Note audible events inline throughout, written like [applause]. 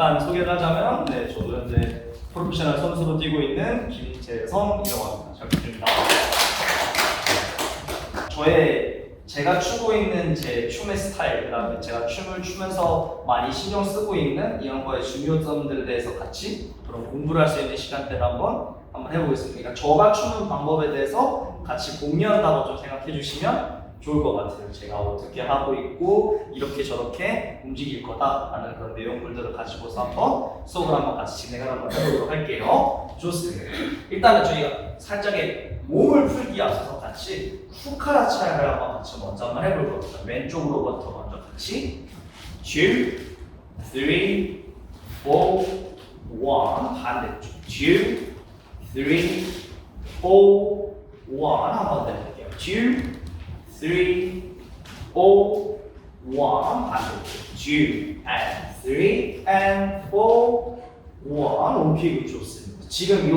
잠깐 소개를 하자면 네, 저도 현재 프로페셔널 선수로 뛰고 있는 김재성이라고 합니다. 잘 부탁드립니다. 저의 제가 추고 있는 제 춤의 스타일, 그다음에 제가 춤을 추면서 많이 신경 쓰고 있는 이런 거의 중요점들에 대해서 같이 그런 공부를 할 수 있는 시간대를 한번 한번 해보겠습니다. 그러니까 저가 추는 방법에 대해서 같이 공유한다고 좀 생각해 주시면 좋을 것 같아요. 제가 어떻게 하고 있고 이렇게 저렇게 움직일 거다라는 그런 내용물들을 가지고서 한번 수업을 한번 같이 진행을 한번 해보도록 할게요. 좋습니다. 일단은 저희가 살짝의 몸을 풀기 앞서서 같이 후카라차를 한번 같이 먼저 한번 해볼 겁니다. 왼쪽으로부터 먼저 같이 2, 3, 4, 1 반대쪽 2, 3, 4, 1 한번 더 해볼게요. 2, 3, 4, 1 반대쪽 2 and 3 and 4 1 오케이 좋습니다. 지금 이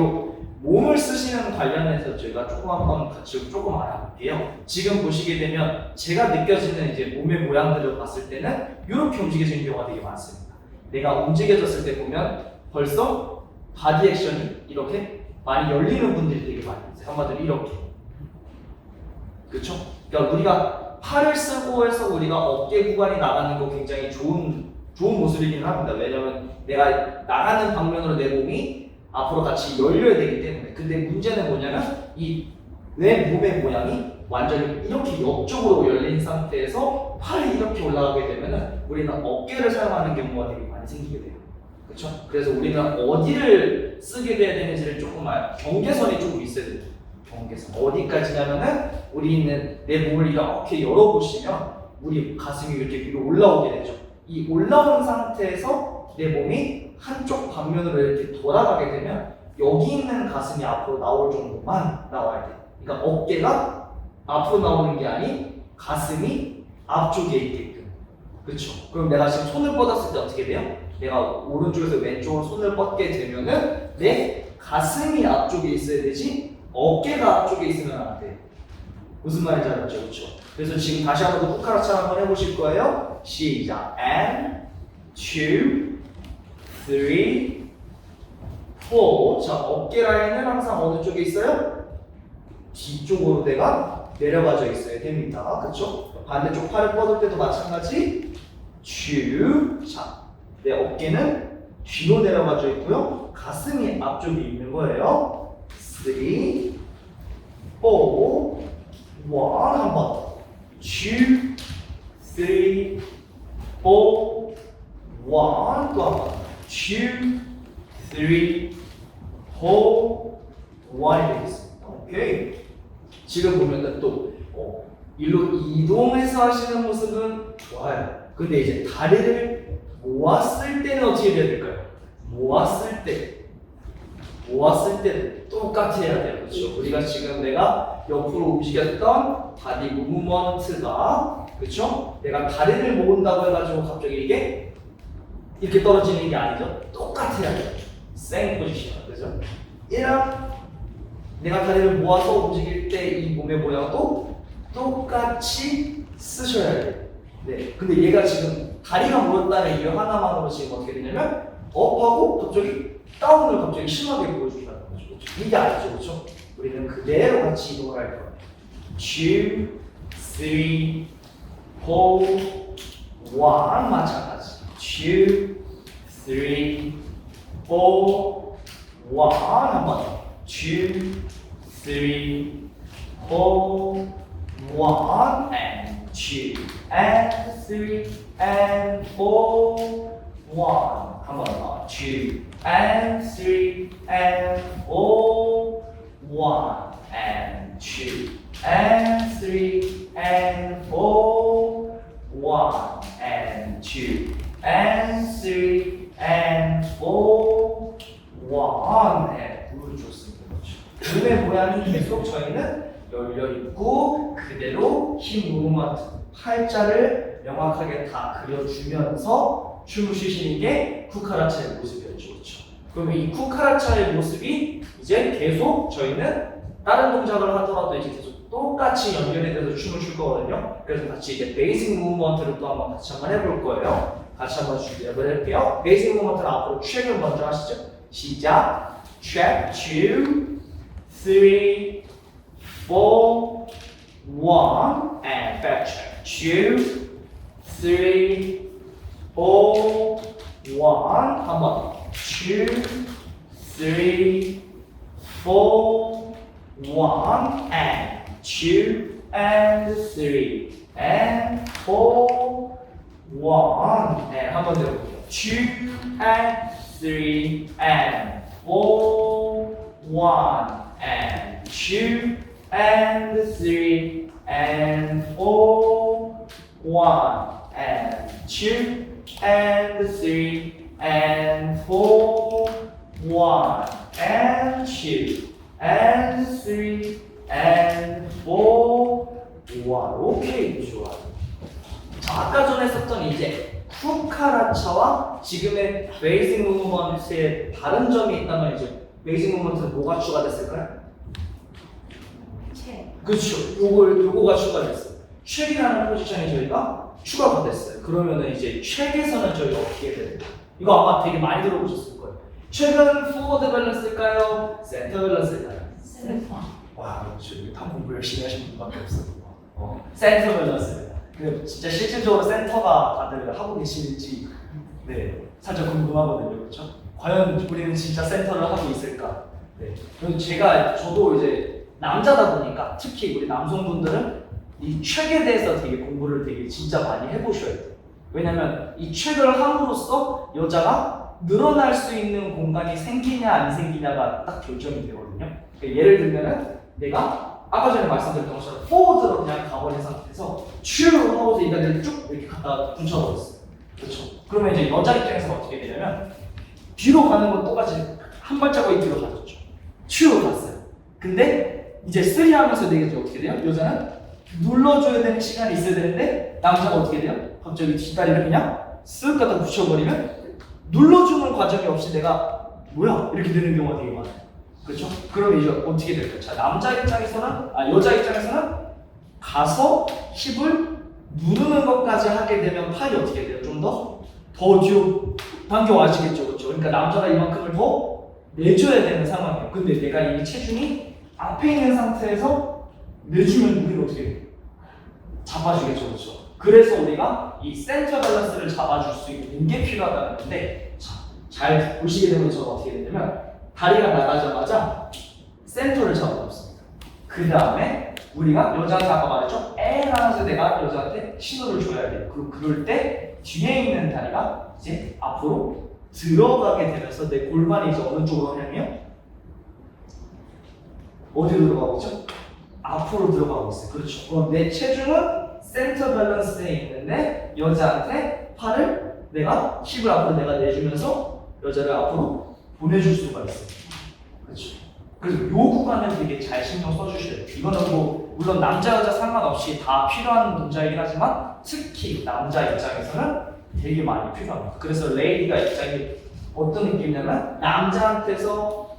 몸을 쓰시는 관련해서 저희가 조금 한번 같이 조금 알아볼게요. 지금 보시게 되면 제가 느껴지는 이제 몸의 모양들을 봤을 때는 이렇게 움직여지는 경우가 되게 많습니다. 내가 움직여졌을 때 보면 벌써 바디 액션이 이렇게 많이 열리는 분들이 되게 많이 있어요. 한마디로 이렇게. 그렇죠? 그러니까 우리가 팔을 쓰고 해서 우리가 어깨 구간이 나가는 거 굉장히 좋은 좋은 모습이긴 합니다. 왜냐면 내가 나가는 방면으로 내 몸이 앞으로 같이 열려야 되기 때문에. 근데 문제는 뭐냐면 이 내 몸의 모양이 완전히 이렇게 옆쪽으로 열린 상태에서 팔이 이렇게 올라가게 되면은 우리는 어깨를 사용하는 경우가 되게 많이 생기게 돼요. 그렇죠? 그래서 우리는 어디를 쓰게 돼야 되는지를 조금 알 경계선이 조금 있어야 돼요. 경계선 어디까지냐면은 우리 있는 내 몸을 이렇게 열어보시면 우리 가슴이 이렇게 위로 올라오게 되죠. 이 올라온 상태에서 내 몸이 한쪽 방면으로 이렇게 돌아가게 되면 여기 있는 가슴이 앞으로 나올 정도만 나와야 돼. 그러니까 어깨가 앞으로 나오는 게 아닌 가슴이 앞쪽에 있게끔. 그렇죠. 그럼 내가 지금 손을 뻗었을 때 어떻게 돼요? 내가 오른쪽에서 왼쪽으로 손을 뻗게 되면은 내 가슴이 앞쪽에 있어야 되지 어깨가 앞쪽에 있으면 안 돼. 무슨 말인지 알았죠? 그렇죠? 그래서 지금 다시 한번 더 후카라차 한번 해보실 거예요. 시작. And two, three, four. 자, 어깨 라인은 항상 어느 쪽에 있어요? 뒤쪽으로 내가 내려가져 있어야 됩니다. 그렇죠? 반대쪽 팔을 뻗을 때도 마찬가지. two. 자, 내 어깨는 뒤로 내려가져 있고요. 가슴이 앞쪽에 있는 거예요. Three, four, one. 한 번. two, three, four, one. 또한 번. two, three, four, one이 되겠습니다. 오케이. 지금 보면은 또 어. 근데 이제 다리를 모았을 때는 어떻게 돼야 될까요? 모았을 때 모았을 때는 똑같이 해야 돼요. 그렇죠? 우리가 지금 내가 옆으로 움직였던 바디 무브먼트가 그렇죠? 내가 다리를 모은다고 해가지고 갑자기 이게 이렇게 떨어지는 게 아니죠. 똑같아야 돼요. 생 포지션 그죠? 이랑 내가 다리를 모아서 움직일 때 이 몸의 모양도 똑같이 쓰셔야 돼요. 네. 근데 얘가 지금 다리가 모였다는 이유 하나만으로 지금 어떻게 되냐면 업하고 갑자기 다운을 갑자기 심하게 보여준다는 거죠. 그렇죠? 이게 아니죠. 그렇죠? 우리는 그대로 같이 이동을 할 거예요. 2, 3, 4, 1 마찬가지. 2, 3, 4, 1 한번 더. 2, 3, 4, 1 and 2 and 3 and 4 1 한번 더. 2 and 3 and 4 1 and 2 and 3 and 4 1 and 2 and 3 and 4 1 네, 물 좋습니다. 몸의 모양이 계속 저희는 열려 있고 그대로 힘 무브먼트 팔자를 명확하게 다 그려주면서 주무시시는 게 쿠카라차의 모습이었죠. 그렇죠? 그러면 이 쿠카라차의 모습이 이제 계속 저희는 다른 동작을 하더라도 이제 계속 똑같이 연결해서 춤을 출 거거든요. 그래서 같이 이제 베이징 무브먼트를 또 한번 같이 한번 해볼 거예요. 같이 한번 준비해볼 게요. 베이징 무브먼트는 앞으로 트랙을 먼저 하시죠. 시작. 트랙 2, 3, 4, 1, and backtrack. 2, 3, all, one, how about two, three, four, one, and two, and three, and four, one, and how about two, and three, and four, one, and two, and three, and four, one, and two, and three, and four, one, and two, and three, and four, one. 오케이, 좋아. 자, 아까 전에 썼던 이제 쿠카라차와 지금의 베이직 무브먼트의 다른 점이 있다면 이제 베이직 무브먼트는 뭐가 추가됐을까요? 채. 그렇죠. 요걸 요거가 추가됐어요. 책이라는 포지션이 저희가 추가가 됐어요. 그러면은 이제 책에서는 저희가 어떻게 해야 돼요? 이거 아마 되게 많이 들어보셨을 거예요. 책은 포워드 밸런스일까요? 센터 밸런스일까요? 센터. 와, 역시 여기 다 공부 열심히 하신 분밖에 없어요. 어, 센터 밸런스입니다. 그 진짜 실질적으로 센터가 다들 하고 계실지 네 살짝 궁금하거든요, 그렇죠? 과연 우리는 진짜 센터를 하고 있을까? 네. 그리고 제가 저도 이제 남자다 보니까 특히 우리 남성분들은 이 책에 대해서 되게 공부를 되게 진짜 많이 해보셔야 돼요. 왜냐면 이 책을 함으로써 여자가 늘어날 수 있는 공간이 생기냐 안 생기냐가 딱 결정이 되거든요. 그러니까 예를 들면은 내가 아까 전에 말씀드렸던 것처럼 포워드로 그냥 가버린 상태에서 츄 하고서 이 다리를 쭉 이렇게 갖다 붙여버렸어요. 그렇죠. 그러면 이제 여자 입장에서 어떻게 되냐면 뒤로 가는 건 똑같이 한 발자국 뒤로 가졌죠. 츄 갔어요. 근데 이제 쓰리 하면서 내게 어떻게 돼요? 여자는 눌러줘야 되는 시간이 있어야 되는데 남자가 어떻게 돼요? 갑자기 뒷다리를 그냥 쓱 갖다 붙여버리면 눌러주는 과정이 없이 내가 뭐야 이렇게 되는 경우가 되게 많아요. 그렇죠? 그럼 이제 어떻게 될까요? 자 남자 입장에서는 아 여자 입장에서는 가서 힙을 누르는 것까지 하게 되면 팔이 어떻게 돼요? 좀 더 더 뒤로 당겨 와시겠죠, 그렇죠? 그러니까 남자가 이만큼을 더 내줘야 되는 상황이에요. 근데 내가 이 체중이 앞에 있는 상태에서 내주면 우리는 어떻게? 잡아주겠죠, 그렇죠? 그래서 우리가 이 센터 밸런스를 잡아줄 수 있는 게 필요하다는 건데 자, 잘 보시게 되면 저는 어떻게 되냐면 다리가 나가자마자 센터를 잡아줬습니다. 그 다음에 우리가 여자한테 아까 말했죠? 에 하면서 내가 여자한테 신호를 줘야 돼요. 그리고 그럴 때 뒤에 있는 다리가 이제 앞으로 들어가게 되면서 내 골반이 이제 어느 쪽으로 하냐면 어디로 들어가고 있죠? 앞으로 들어가고 있어요. 그렇죠. 그럼 내 체중은 센터 밸런스에 있는데 여자한테 팔을 내가 힙을 앞으로 내가 내주면서 여자를 앞으로 보내줄 수가 있어요. 그렇죠. 그래서 요 구간을 되게 잘 신경 써주셔야 돼요. 이거는 뭐 물론 남자 여자 상관없이 다 필요한 동작이긴 하지만 특히 남자 입장에서는 되게 많이 필요합니다. 그래서 레이디가 입장이 어떤 느낌이냐면 남자한테서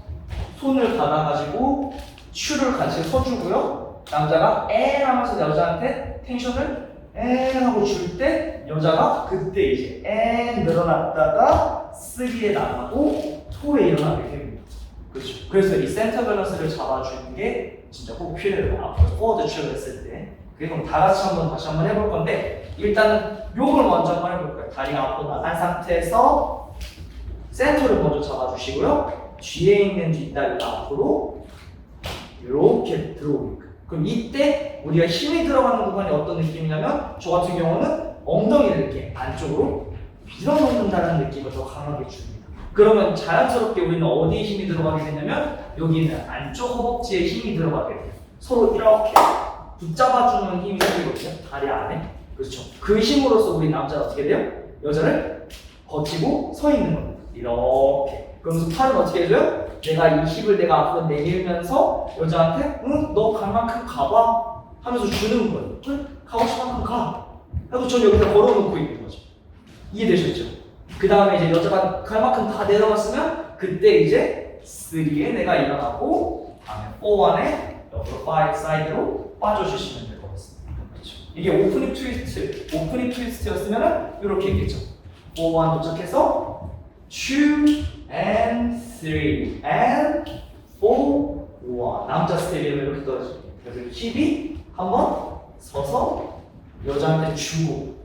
손을 받아가지고 슈를 같이 서주고요. 남자가 에 하면서 여자한테 텐션을 에 하고 줄 때 여자가 그때 이제 에 늘어났다가 쓰리에 나가고 토에 일어나게 됩니다. 그렇죠. 그래서 이 센터 밸런스를 잡아주는 게 진짜 꼭 필요해요. 앞으로 포워드 축을 했을 때. 그럼 다 같이 한번 다시 한번 해볼 건데 일단은 요걸 먼저 한번 해볼 거예요. 다리가 앞으로 나간 상태에서 센터를 먼저 잡아주시고요. 뒤에 있는 뒷다리가 앞으로 이렇게 들어오게끔. 그럼 이때 우리가 힘이 들어가는 구간이 어떤 느낌이냐면 저 같은 경우는 엉덩이를 이렇게 안쪽으로 밀어넣는다는 느낌을 더 강하게 줍니다. 그러면 자연스럽게 우리는 어디에 힘이 들어가게 되냐면 여기 있는 안쪽 허벅지에 힘이 들어가게 돼요. 서로 이렇게 붙잡아주는 힘이 생기거든요. 다리 안에. 그렇죠. 그 힘으로써 우리 남자는 어떻게 돼요? 여자를 버티고 서 있는 겁니다. 이렇게. 그러면서 팔은 어떻게 해줘요? 내가 이 힙을 내가 앞으로 내밀면서 여자한테 응, 너 갈 만큼 가봐 하면서 주는 거예요. 응, 가고 싶은 만큼 가. 하고 전 여기다 걸어놓고 있는 거죠. 이해되셨죠? 그 다음에 이제 여자가 갈 만큼 다 내려갔으면 그때 이제 3에 내가 일어나고 다음에 4, 1에 옆으로 5 사이드로 빠져주시면 될 것 같습니다. 그렇죠. 이게 오프닝 트위스트, 오프닝 트위스트였으면 이렇게 있겠죠. 4, 1 도착해서 2 and 3 and 4, 1 남자 스텝이면 이렇게 떨어집니다. 그래서 힙이 한번 서서 여자한테 주고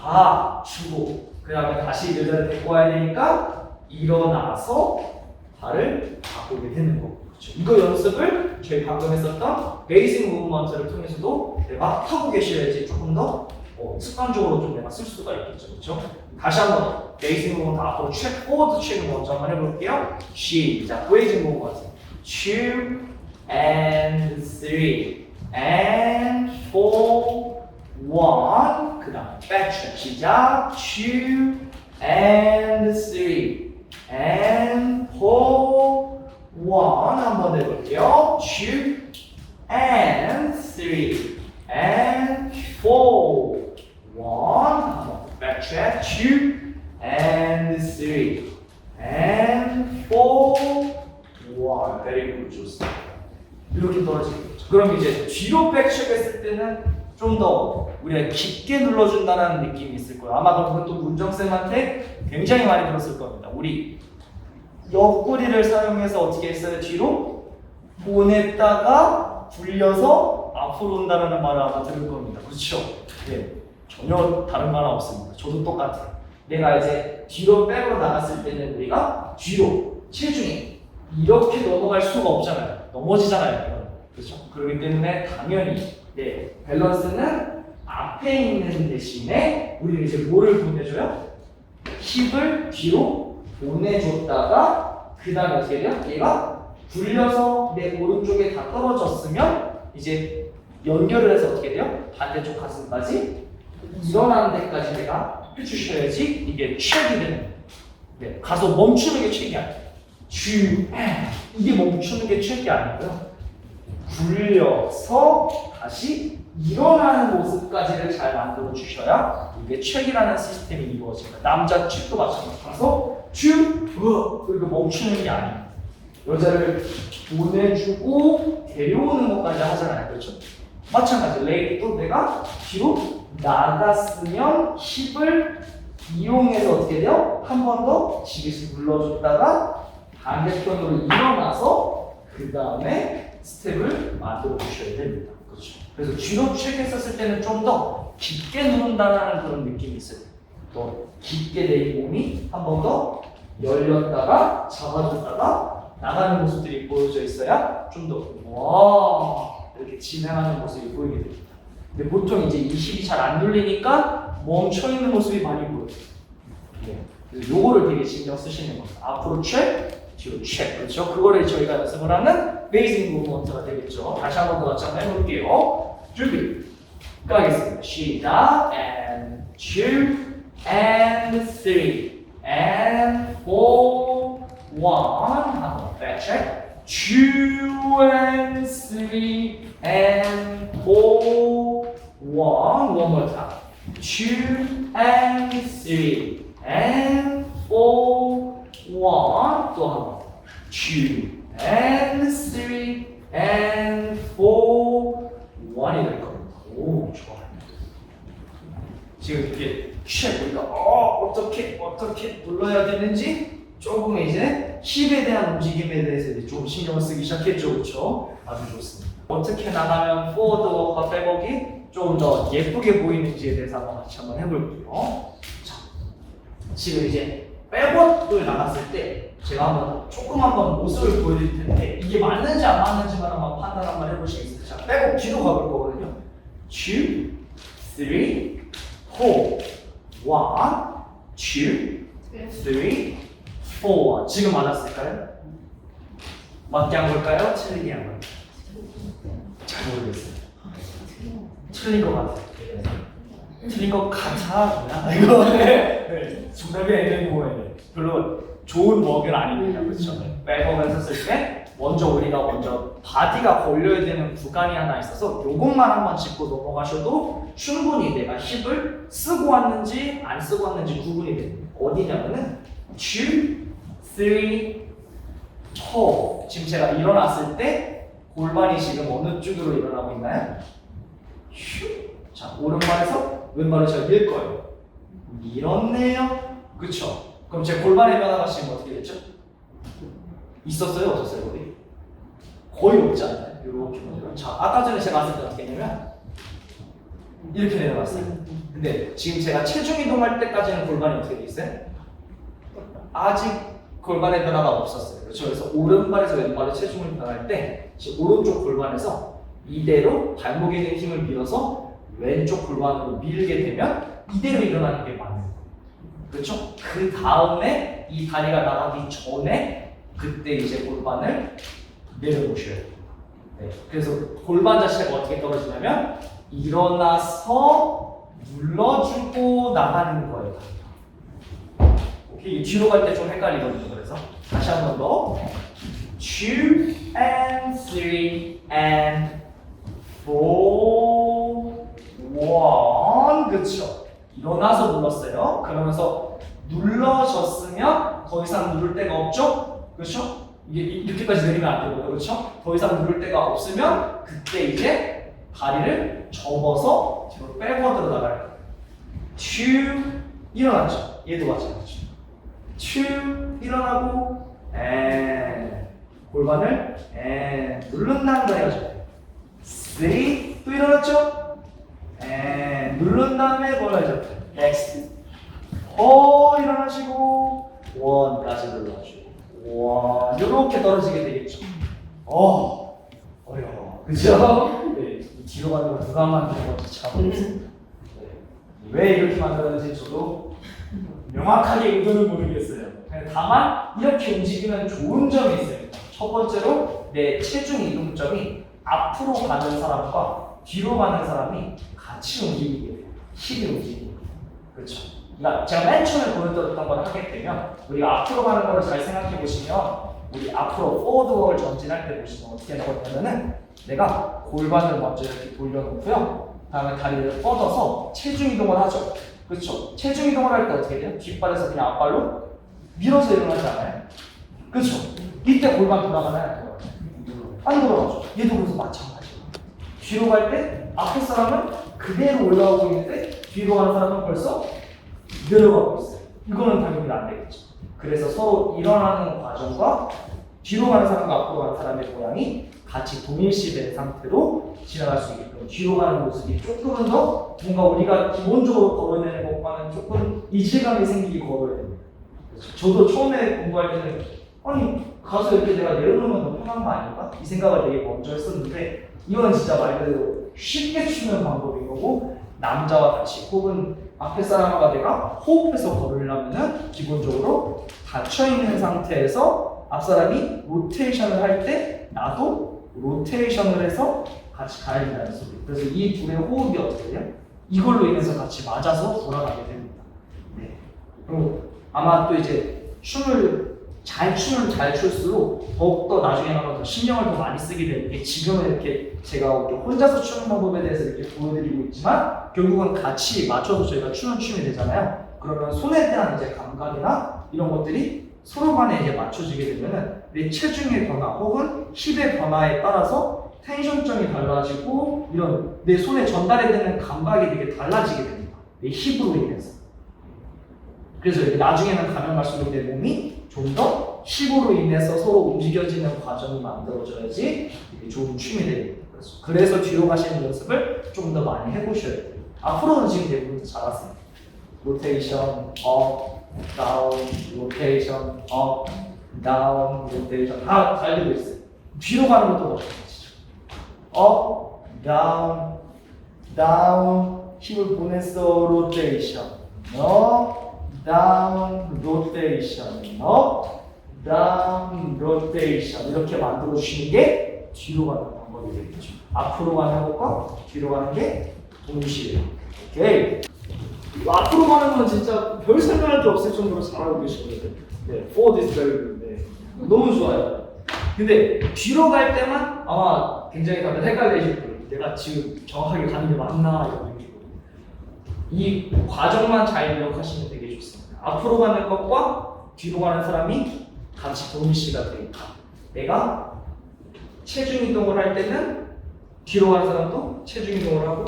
가 주고. 그 다음에 다시 여자를 데리고 와야 되니까 일어나서 발을 바꾸게 되는 거고 그렇죠. 이거 연습을 저희 방금 했었던 베이직 무브먼트를 통해서도 내가 하고 계셔야지 조금 더 어, 습관적으로 좀 내가 쓸 수가 있겠죠. 그렇죠? 다시 한번 더 베이직 무브먼트 앞으로 책 포워드 책을 먼저 한번 해볼게요. 시작. 베이직 무브먼트 2 and 3 and 4 1그 다음 백트랙 시작. 2 and 3 and 4 1 한번 해볼게요. 2 and 3 and 4 1 한번 백트랙 2 and 3 and 4 1 very good 좋습니다 이렇게 떨어지겠죠. 그럼 이제 뒤로 백check했을 때는 좀 더 우리가 깊게 눌러준다는 느낌이 있을 거예요. 아마 또 문정쌤한테 굉장히 많이 들었을 겁니다. 우리 옆구리를 사용해서 어떻게 했어요? 뒤로 보냈다가 굴려서 앞으로 온다는 말을 아마 들을 겁니다. 그렇죠? 네. 전혀 다른 말 없습니다. 저도 똑같아요. 내가 이제 뒤로 백으로 나갔을 때는 우리가 뒤로 체중이 이렇게 넘어갈 수가 없잖아요. 넘어지잖아요. 그렇죠? 그렇기 때문에 당연히 네, 밸런스는 앞에 있는 대신에 우리는 이제 뭐를 보내줘요? 힙을 뒤로 보내줬다가 그 다음에 어떻게 돼요? 얘가 굴려서 내 오른쪽에 다 떨어졌으면 이제 연결을 해서 어떻게 돼요? 반대쪽 가슴까지 일어나는 데까지 내가 해주셔야지 이게 체이 되는. 네, 가서 멈추는 게 체이 아니에요. 쥐, 이게 멈추는 게 체이 아니고요. 굴려서 다시 일어나는 모습까지를 잘 만들어 주셔야 이게 책이라는 시스템이 이루어집니다. 남자 책도 마찬가지. 가서 쭉 으, 그리고 멈추는 게 아니에요. 여자를 보내주고 데려오는 것까지 하잖아요. 그렇죠? 마찬가지. 레이도 내가 뒤로 나갔으면 힙을 이용해서 어떻게 돼요? 한 번 더 지그시 눌러줬다가 반대편으로 일어나서 그 다음에 스텝을 만들어 주셔야 됩니다. 그렇죠. 그래서 뒤로 체크했었을 때는 좀 더 깊게 누른다는 그런 느낌이 있어요. 또 깊게 내 몸이 한 번 더 열렸다가 잡아줬다가 나가는 모습들이 보여져 있어야 좀 더 와 이렇게 진행하는 모습이 보이게 됩니다. 근데 보통 이제 이 힙이 잘 안 눌리니까 멈춰 있는 모습이 많이 보여요. 네. 그래서 요거를 되게 신경 쓰시는 겁니다. 앞으로 책, 뒤로 책. 그렇죠? 그거를 저희가 연습을 하는 베이징 무브먼트가 되겠죠. 다시 한 번 더 같이 한번 해볼게요. 준비. 가겠습니다. 시작. And two, and three, and four, one. 한번 back check. Two and three, and four, one. One more time. Two and three, and four, one. 또한 번. Two and three, and four, one이 될 겁니다. 오, 좋아요. 지금 이게 쉐 우리가 어 어떻게 어떻게 눌러야 되는지 조금 이제 힙에 대한 움직임에 대해서 이제 좀 신경을 쓰기 시작했죠, 그렇죠? 아주 좋습니다. 어떻게 나가면 포워드 워커 백워크 좀더 예쁘게 보이는지에 대해서 한번 같이 한번 해볼게요. 자, 지금 이제 백워크를 나갔을 때 제가 한번 조금 한번 모습을 보여드릴 텐데 이게 맞는지 안 맞는지만 한번 판단 한번 해보시겠어요? 자, 백워크 뒤로 가볼 거거든요. two, three, four, one, two, three, four. 지금 맞았을까요? 맞게 한 걸까요? 틀리게 한 걸까요? 잘 모르겠어요. 틀린 것 같아요. 틀린 것 같아 뭐야? 이거 [laughs] 네. 정답이 애매모호해. 별로 좋은 먹은 아닙니다. 그렇죠? 백업을 했을 때 먼저 우리가 먼저 바디가 걸려야 되는 구간이 하나 있어서 요것만 한번 짚고 넘어가셔도 충분히 내가 힙을 쓰고 왔는지 안 쓰고 왔는지 구분이 됩니다. 어디냐면은 2, 3, 4 지금 제가 일어났을 때 골반이 지금 어느 쪽으로 일어나고 있나요? 휴. 자 오른발에서 왼발을 제가 밀 거예요. 밀었네요. 그쵸? 그럼 제 골반의 변화가 지금 어떻게 됐죠? 있었어요? 없었어요? 거의? 거의 없지 않나요? 이렇게 보면 자, 아까 전에 제가 봤을 때 어떻게 했냐면 이렇게 내려갔어요 근데 지금 제가 체중 이동할 때까지는 골반이 어떻게 돼 있어요? 아직 골반의 변화가 없었어요. 그렇죠? 그래서 오른발에서 왼발의 체중을 변할 때 오른쪽 골반에서 이대로 발목에 있는 힘을 밀어서 왼쪽 골반으로 밀게 되면 이대로 일어나는 게 맞는 거예요. 그렇죠? 그 다음에 이 다리가 나가기 전에 그때 이제 골반을 내려놓으셔야 돼요. 네. 그래서 골반 자체가 어떻게 떨어지냐면 일어나서 눌러주고 나가는 거예요. 오케이, 뒤로 갈 때 좀 헷갈리거든요. 그래서 다시 한 번 더. Two and three and four, one. 그쵸? 일어나서 눌렀어요. 그러면서 눌러졌으면 더 이상 누를 데가 없죠? 그렇죠? 이게 이- 이렇게까지 내리면 안 되고요. 그렇죠? 더 이상 누를 데가 없으면 그때 이제 다리를 접어서 뒤로 백워드로 나갈 거예요. two 일어났죠. 얘도 마찬가지 죠. two 일어나고 and 골반을 and 누른 다음에 해야죠. three 또 일어났죠. and 누른 다음에 뭘 하죠? next 어 일어나시고 one까지 눌러주고 one 이렇게 떨어지게 되겠죠. 어 어려워. 그죠? 네. 이 뒤로 가는 거 누가 만든 건지 참. 네. 왜 이렇게 만들었는지 저도 명확하게 의도는 모르겠어요. 다만 이렇게 움직이면 좋은 점이 있어요. 첫 번째로 내 체중 이동점이 앞으로 가는 사람과 뒤로 가는 사람이 같이 움직이게 돼요. 힙이 움직이게 돼요. 그렇죠. 그러니까 제가 맨 처음에 보여드렸던 걸 하게 되면 우리가 앞으로 가는 걸 잘 생각해 보시면 우리 앞으로 포워드웍을 전진할 때 보시면 어떻게 나오냐면은 내가 골반을 먼저 이렇게 돌려놓고요. 다음에 다리를 뻗어서 체중 이동을 하죠. 그렇죠. 체중 이동을 할 때 어떻게 돼요? 뒷발에서 그냥 앞발로 밀어서 일어나지 않아요? 그렇죠. 이때 골반 돌아가나요? 안 돌아가죠. 얘도 그래서 마찬가지예요. 뒤로 갈 때 앞에 사람은 그대로 올라오고 있는데 뒤로 가는 사람은 벌써 내려가고 있어요. 이거는 당연히 안 되겠죠. 그래서 서로 일어나는 과정과 뒤로 가는 사람과 앞으로 가는 사람의 모양이 같이 동일시된 상태로 지나갈 수 있게끔 뒤로 가는 모습이 조금은 더 뭔가 우리가 기본적으로 걸어내는 것과는 조금 이질감이 생기게 걸어야 됩니다. 저도 처음에 공부할 때는 아니 가서 이렇게 내가 내려놓으면 더 편한 거 아닌가? 이 생각을 되게 먼저 했었는데 이건 진짜 말 그대로 쉽게 추는 방법인 거고 남자와 같이 혹은 앞에 사람과 내가 호흡해서 걸으려면은 기본적으로 닫혀 있는 상태에서 앞 사람이 로테이션을 할 때 나도 로테이션을 해서 같이 가야 된다는 소리. 그래서 이 둘의 호흡이 어떻게 돼요? 이걸로 인해서 같이 맞아서 돌아가게 됩니다. 네. 그리고 아마 또 이제 춤을 잘 춤을 잘 출수록 더욱더 나중에 가면 더 신경을 더 많이 쓰게 되는 게 지금은 이렇게 제가 이렇게 혼자서 추는 방법에 대해서 이렇게 보여드리고 있지만 결국은 같이 맞춰서 저희가 추는 춤이 되잖아요. 그러면 손에 대한 이제 감각이나 이런 것들이 서로 간에 이제 맞춰지게 되면은 내 체중의 변화 혹은 힙의 변화에 따라서 텐션점이 달라지고 이런 내 손에 전달이 되는 감각이 되게 달라지게 됩니다. 내 힙으로 인해서. 그래서 나중에는 가면 갈수록 내 몸이 좀 더 힙으로 인해서 서로 움직여지는 과정이 만들어져야지 좋은 춤이 됩니다. 그래서, 그래서 뒤로 가시는 연습을 좀 더 많이 해보셔야 돼요. 앞으로는 지금 대부분 잘하세요. 로테이션, 업, 다운, 로테이션, 업, 다운, 로테이션 다잘 되고 있어요. 뒤로 가는 것도 마찬가지죠. 업, 다운, 다운, 힘을 보냈어, 로테이션, 업, 다운, 로테이션, 업, 다운, 로테이션 이렇게 만들어 주시는 게 뒤로 가는 방법이 되겠죠. 앞으로 가는 것과 뒤로 가는 게 동시에. 오케이. 앞으로 가는 건 진짜 별 설명할 게 없을 정도로 잘하고 계시거든요. 네, for this very good. 네. 너무 좋아요. 근데 뒤로 갈 때만 아마 굉장히 다들 헷갈리실 거예요. 내가 지금 정확하게 가는 게 맞나 이런 느낌으로. 이 과정만 잘 기억하시면 되게 좋습니다. 앞으로 가는 것과 뒤로 가는 사람이 같이 동시가 되니까 내가 체중 이동을 할 때는 뒤로 가는 사람도 체중 이동을 하고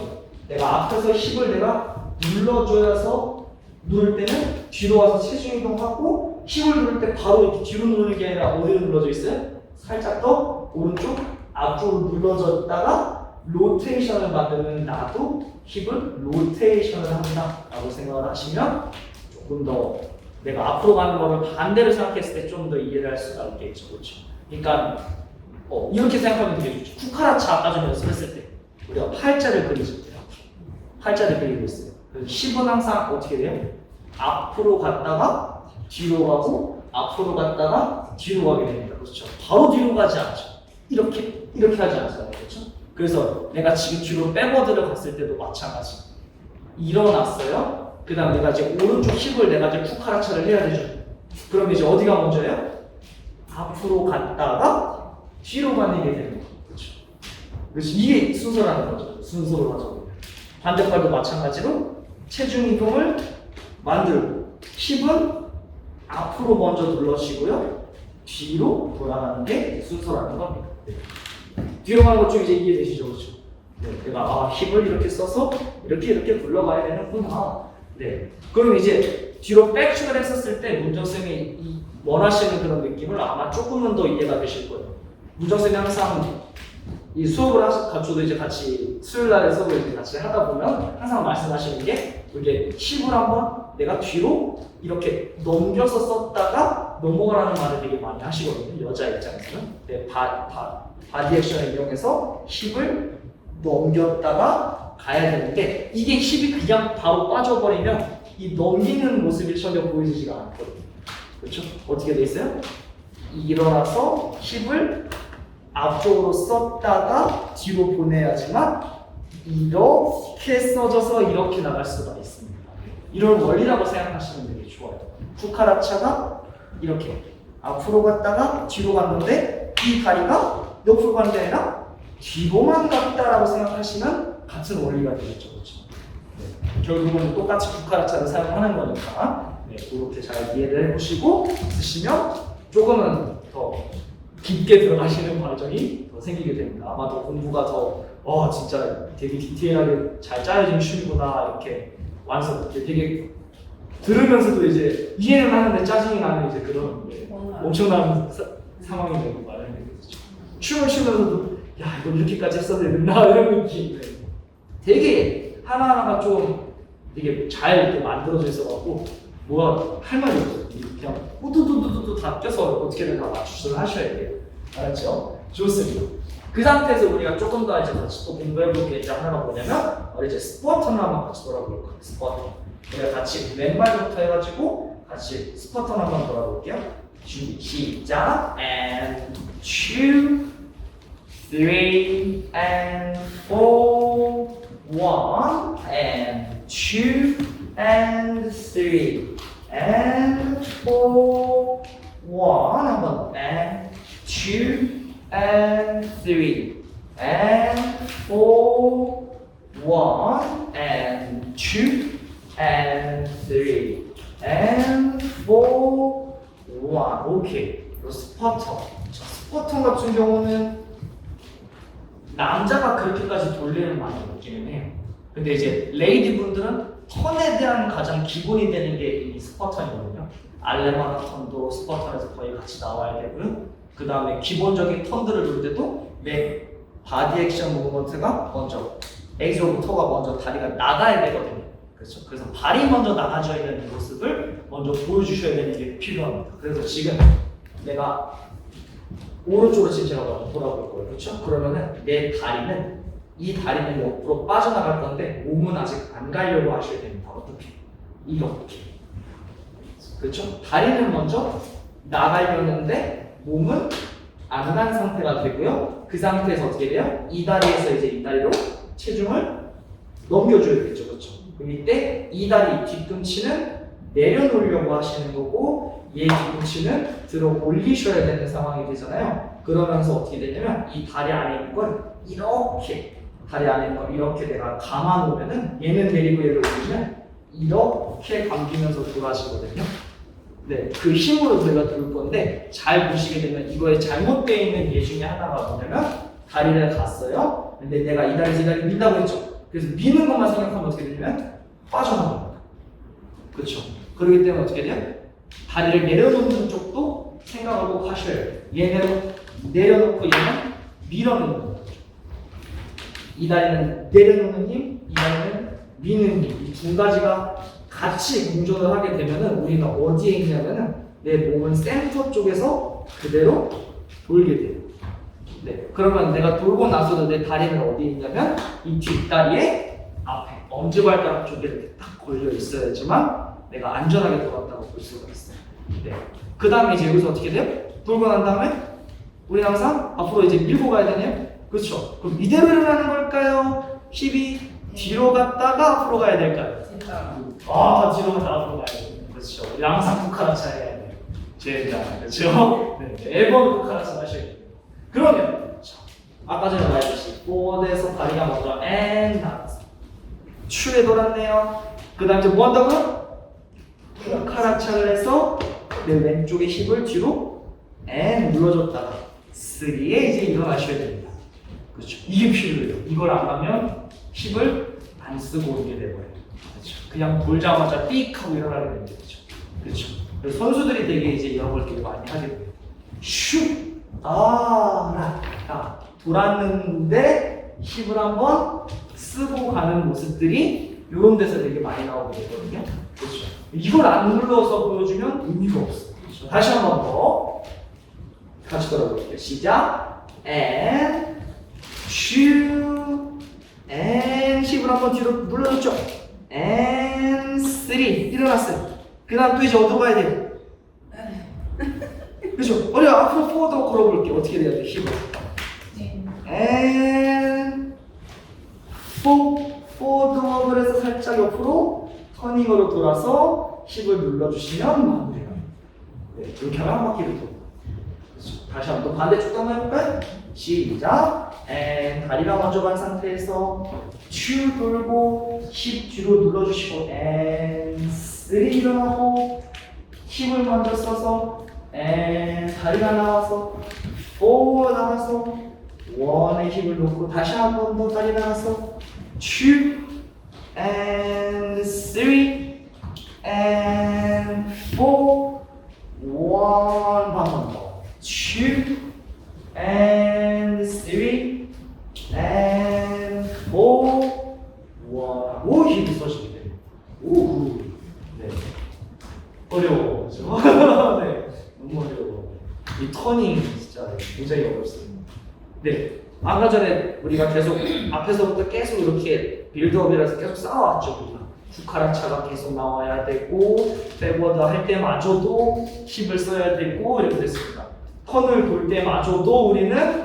내가 앞에서 힙을 내가 눌러줘야서 누를 때는 뒤로 와서 체중 이동하고 힘을 누를 때 바로 이렇게 뒤로 누르는 게 아니라 어디로 눌러져 있어요? 살짝 더 오른쪽 앞으로 눌러졌다가 로테이션을 만드는 나도 힙을 로테이션을 한다 라고 생각을 하시면 조금 더 내가 앞으로 가는 거를 반대로 생각했을 때 좀 더 이해를 할 수가 있겠죠, 그렇죠? 그러니까 어, 이렇게 생각하면 되게 좋죠. 쿠카라차 아까 전에 연습했을 때 우리가 팔자를 그리실 때 팔자를 그리고 있어요. 그래서 힙은 항상 어떻게 돼요? 앞으로 갔다가 뒤로 가고 앞으로 갔다가 뒤로 가게 됩니다. 그렇죠? 바로 뒤로 가지 않죠. 이렇게 이렇게 하지 않잖아요. 그렇죠? 그래서 내가 지금 뒤로 백워드를 갔을 때도 마찬가지. 일어났어요. 그 다음 내가 이제 오른쪽 힙을 내가 이제 쿠카라차를 해야 되죠. 그럼 이제 어디가 먼저예요? 앞으로 갔다가 뒤로 가는 게 되는 거죠. 그렇죠? 그래서 이게 순서라는 거죠. 순서로 가죠. 반대팔도 마찬가지로 체중 이동을 만들고 힙은 앞으로 먼저 눌러시고요. 뒤로 돌아가는 게 순서라는 겁니다. 네. 뒤로 가는 것 좀 이제 이해되시죠? 그렇죠? 네, 내가 아, 힙을 이렇게 써서 이렇게 이렇게 굴러가야 되는구나. 네. 그럼 이제 뒤로 백축을 했었을 때 문정쌤이 이 원하시는 그런 느낌을 아마 조금은 더 이해가 되실 거예요. 문정쌤이 항상 이 수업을 하시, 같이도 이제 같이 수요일 날에 수업을 같이 하다 보면 항상 말씀하시는 게 이게 힙을 한번 내가 뒤로 이렇게 넘겨서 썼다가 넘어가라는 말을 되게 많이 하시거든요. 여자 입장에서는. 네, 바, 바, 바디 액션을 이용해서 힙을 넘겼다가 가야 되는데 이게 힙이 그냥 바로 빠져버리면 이 넘기는 모습이 전혀 보이지가 않거든요. 그렇죠? 어떻게 돼 있어요? 일어나서 힙을 앞쪽으로 썼다가 뒤로 보내야지만 이렇게 써져서 이렇게 나갈 수가 있습니다. 이런 원리라고 생각하시면 되게 좋아요. 쿠카라차가 이렇게 앞으로 갔다가 뒤로 갔는데 이 다리가 옆으로 가는 게 아니라 뒤로만 갔다라고 생각하시면 같은 원리가 되겠죠. 그렇죠? 네. 결국은 똑같이 쿠카라차를 사용하는 거니까 네, 그렇게 잘 이해를 해보시고 쓰시면 조금은 더 깊게 들어가시는 과정이 더 생기게 됩니다. 아마도 공부가 더, 어, 진짜 되게 디테일하게 잘 짜여진 춤이구나, 이렇게 완성, 되게 들으면서도 이제 이해는 하는데 짜증이 나는 이제 그런 네, 엄청난 사- 상황이 되고 말하는 거죠. 춤을 추면서도, 야, 이거 이렇게까지 했어야 되나, 이런 느낌. 네. 되게 하나하나가 좀 되게 잘 이렇게 만들어져 있어갖고, 뭐가 할 말이 없어요. 그냥 우두두두두두 다 껴서 어떻게든 다 맞추기를 하셔야 돼요. 알았죠? 좋습니다. 그 상태에서 우리가 조금 더 이제 같이 또 공부해볼 게 이제 하나가 뭐냐면 우리 이제 스쿼트를 한번 같이 돌아볼 거예요. 스쿼트. 우리가 같이 왼발부터 해가지고 같이 스쿼트 한번 돌아볼게요. 준비 시작. And two, three, and four, one, and two, and three, and four, one, 한번 and two, and three, and four, one, and two, and three, and four, one. 오케이. 그리고 스쿼터. 자, 스쿼터 같은 경우는 남자가 그렇게까지 돌리는 많이 없기는 해요. 근데 이제 레이디 분들은 턴에 대한 가장 기본이 되는 게 이 스쿼터이거든요. 알레마나 턴도 스쿼터에서 거의 같이 나와야 되고요. 그 다음에 기본적인 턴들을 돌 때도 내 바디 액션 무브먼트가 먼저 엑소부터가 먼저 다리가 나가야 되거든요. 그렇죠. 그래서 발이 먼저 나가져 있는 이 모습을 먼저 보여주셔야 되는 게 필요합니다. 그래서 지금 내가 오른쪽으로 먼저 돌아볼 거예요. 그렇죠? 그러면은 내 다리는 이 다리는 옆으로 빠져나갈 건데 몸은 아직 안 가려고 하셔야 됩니다. 어떻게? 이렇게. 그렇죠? 다리는 먼저 나가려는데 몸은 안 간 상태가 되고요. 그 상태에서 어떻게 돼요? 이 다리에서 이제 이 다리로 체중을 넘겨줘야겠죠. 그렇죠? 그럼 이때 이 다리 뒤꿈치는 내려놓으려고 하시는 거고 얘 뒤꿈치는 들어 올리셔야 되는 상황이 되잖아요. 그러면서 어떻게 되냐면 이 다리 안에 있는 걸 이렇게 다리 안에 있는 걸 이렇게 내가 감아 놓으면은 얘는 내리고 얘를 올리면 이렇게 감기면서 돌아지거든요. 네, 그 힘으로 저희가 들을 건데 잘 보시게 되면 이거에 잘못되어 있는 예 중에 하나가 뭐냐면 다리를 갔어요. 근데 내가 이 다리 이 다리 민다고 했죠. 그래서 미는 것만 생각하면 어떻게 되냐면 빠져나갑니다. 그렇죠. 그렇기 때문에 어떻게 돼요? 다리를 내려놓는 쪽도 생각하고 하셔야 돼요. 얘는 내려놓고 얘는 밀어놓는 거죠. 이 다리는 내려놓는 힘, 이 다리는 미는 힘. 이두 가지가 같이 공존을 하게 되면은 우리는 어디에 있냐면은 내 몸은 센터 쪽에서 그대로 돌게 돼요. 네. 그러면 내가 돌고 나서도 내 다리는 어디에 있냐면 이 뒷다리에 앞에 엄지발가락 쪽에 이렇게 딱 걸려 있어야지만 내가 안전하게 돌았다고 볼 수가 있어요. 네. 그 다음에 이제 여기서 어떻게 돼요? 돌고 난 다음에 우리 항상 앞으로 이제 밀고 가야 되네요. 그렇죠. 그럼 이대로 일어나는 걸까요? 힙이 뒤로 갔다가 앞으로 가야 될까요? 아 뒤로 갔다 앞으로 가야 돼요. 그렇죠. 우리 항상 쿠카라차 해야 돼요. 제일 그렇죠. 네. 앨범 쿠카라차 하셔야 돼요. 그러면 자, 아까 전에 말했듯이 보드에서 다리가 먼저 앤 나갔어. 추에 돌았네요. 그 다음 이제 뭐 한다고요? 쿠카라차를 해서 내 왼쪽의 힙을 뒤로 앤 눌러줬다가 쓰리에 이제 일어나셔야 됩니다. 그렇죠. 이게 필요해요. 이걸 안 하면 힙을 안 쓰고 오게 되고요. 그렇죠. 그냥 돌자마자 삑 하고 일어나게 됩니다. 그렇죠. 그렇죠. 그래서 선수들이 되게 이제 이런 걸 되게 많이 하게 돼요. 슉! 아, 라, 라. 돌았는데 힙을 한번 쓰고 가는 모습들이 이런 데서 되게 많이 나오게 되거든요. 그렇죠. 이걸 안 눌러서 보여주면 의미가 없어요. 그렇죠. 다시 한 번 더. 같이 돌아볼게요. 시작. and and 힙을 한번 뒤로 눌러줬죠. and three 일어났어요. 그 다음 또 이제 어디로 가야 돼요? [laughs] 그렇죠. 우리 앞으로 포워드로 걸어볼게요. 어떻게 돼야 돼? 힙을. and 포 포워드 워크를 해서 살짝 옆으로 터닝으로 돌아서 힙을 눌러주시면 마무리가. 네, 이렇게 하면 한 바퀴를 도. 그렇죠. 다시 한번 또 반대쪽도 한번 해볼까요? 시작. And 다리가 먼저 간 상태에서 쭉 돌고 힙 뒤로 눌러주시고 and 쓰리 일어나고 힙을 먼저 써서 and 다리가 나와서 포 나와서 원의 힘을 놓고 다시 한 번 더 다리 나와서 two and three and four one 한번 더. two and three and four one 오 힘이 써지게 돼요 오 네. 어려워 그죠? 네 어려워 이 터닝 진짜 굉장히 어렵습니다 네. 아까 전에 우리가 계속 앞에서부터 계속 이렇게 빌드업이라서 계속 쌓아왔죠. 우리가. 후카라차가 계속 나와야 되고 백워드 할 때마저도 힙을 써야 되고 이렇게 됐습니다. 턴을 돌 때마저도 우리는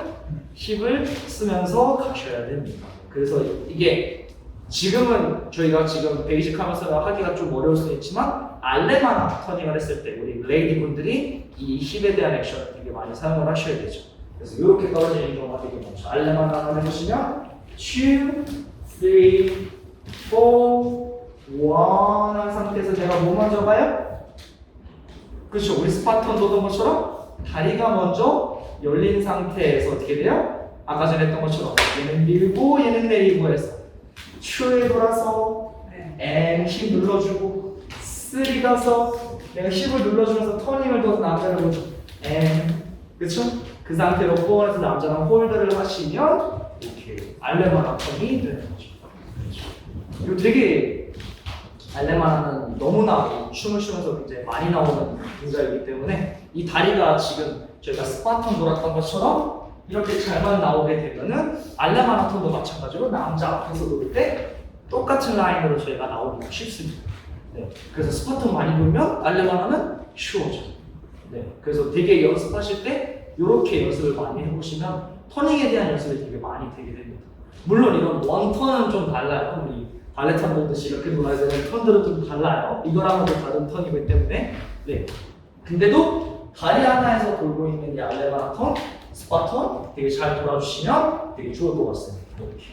힙을 쓰면서 가셔야 됩니다. 그래서 이게 지금은 저희가 지금 베이직 하면서 하기가 좀 어려울 수 있지만 알레마나 터닝을 했을 때 우리 레이디 분들이 이 힙에 대한 액션을 되게 많이 사용을 하셔야 되죠. 그래서 이렇게 떨어지는 경우가 되게 많죠. 하나 해보시면 2, 3, 4, 1한 상태에서 제가 뭐 먼저 가요? 그렇죠. 우리 스파턴 도던 것처럼 다리가 먼저 열린 상태에서 어떻게 돼요? 아까 전에 했던 것처럼 얘는 밀고 얘는 내리고 해서 2에 돌아서 N 힘 눌러주고 3 가서 내가 10을 눌러주면서 터닝을 둬서 남자를 보죠 N 그쵸? 그 상태로 포원에서 남자랑 홀드를 하시면 이렇게 알레마나 턴이 되는 거죠. 이거 되게 알레마나는 너무나 춤을 추면서 굉장히 많이 나오는 동작이기 때문에 이 다리가 지금 저희가 스파턴 돌았던 것처럼 이렇게 잘만 나오게 되면은 알레마나 턴도 마찬가지로 남자 앞에서 돌때 똑같은 라인으로 저희가 나오기가 쉽습니다. 네. 그래서 스파턴 많이 돌면 알레마나는 쉬워져요. 네. 그래서 되게 연습하실 때 이렇게 연습을 많이 해보시면 터닝에 대한 연습이 되게 많이 되게 됩니다. 물론 이런 원턴은 좀 달라요. 우리 발레 탄 보듯이 이렇게 돌아야 되는 턴들은 좀 달라요. 이거랑은 또 다른 턴이기 때문에. 네. 근데도 다리 하나에서 돌고 있는 이 알레바나 턴, 스파 턴 되게 잘 돌아주시면 되게 좋을 것 같습니다. 이렇게.